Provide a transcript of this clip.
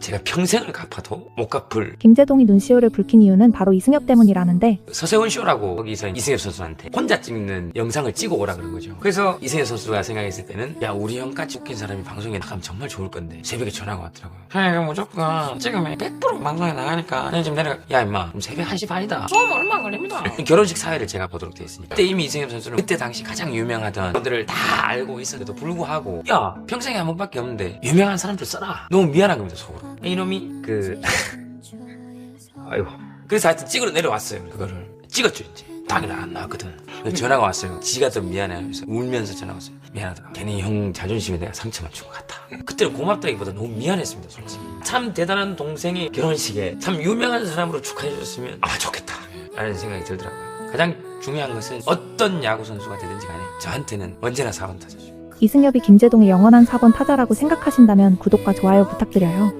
제가 평생을 갚아도 못 갚을 김재동이 눈시울을 붉힌 이유는 바로 이승엽 때문이라는데 서세훈 쇼라고 거기서 이승엽 선수한테 혼자 찍는 영상을 찍어 오라 그런 거죠. 그래서 이승엽 선수가 생각했을 때는 야 우리 형같이 웃긴 사람이 방송에 나가면 정말 좋을 건데 새벽에 전화가 왔더라고요. 형 이거 무조건 찍으면 100% 방송에 나가니까 형 지금 내려가. 야 임마 그럼 새벽 1시 반이다. 좀 얼마 걸립니다. 결혼식 사회를 제가 보도록 돼 있으니까 그때 이미 이승엽 선수는 그때 당시 가장 유명하던 분들을 다 알고 있었는데도 불구하고 야 평생에 한 번밖에 없는데 유명한 사람들 써라. 너무 미안한 겁니다 속으로. 이놈이 그 아이고. 그래서 하여튼 찍으러 내려왔어요. 그거를 찍었죠 이제. 당일 안 나왔거든. 그래서 전화가 왔어요. 지가 더 미안해. 그래서 울면서 전화 왔어요. 미안하다. 괜히 형 자존심에 내가 상처만 준 것 같다. 그때는 고맙다기보다 너무 미안했습니다, 솔직히. 참 대단한 동생이 결혼식에 참 유명한 사람으로 축하해 줬으면 아 좋겠다. 라는 생각이 들더라고요. 가장 중요한 것은 어떤 야구 선수가 되든지 간에 저한테는 언제나 4번 타자죠. 이승엽이 김재동의 영원한 4번 타자라고 생각하신다면 구독과 좋아요 부탁드려요.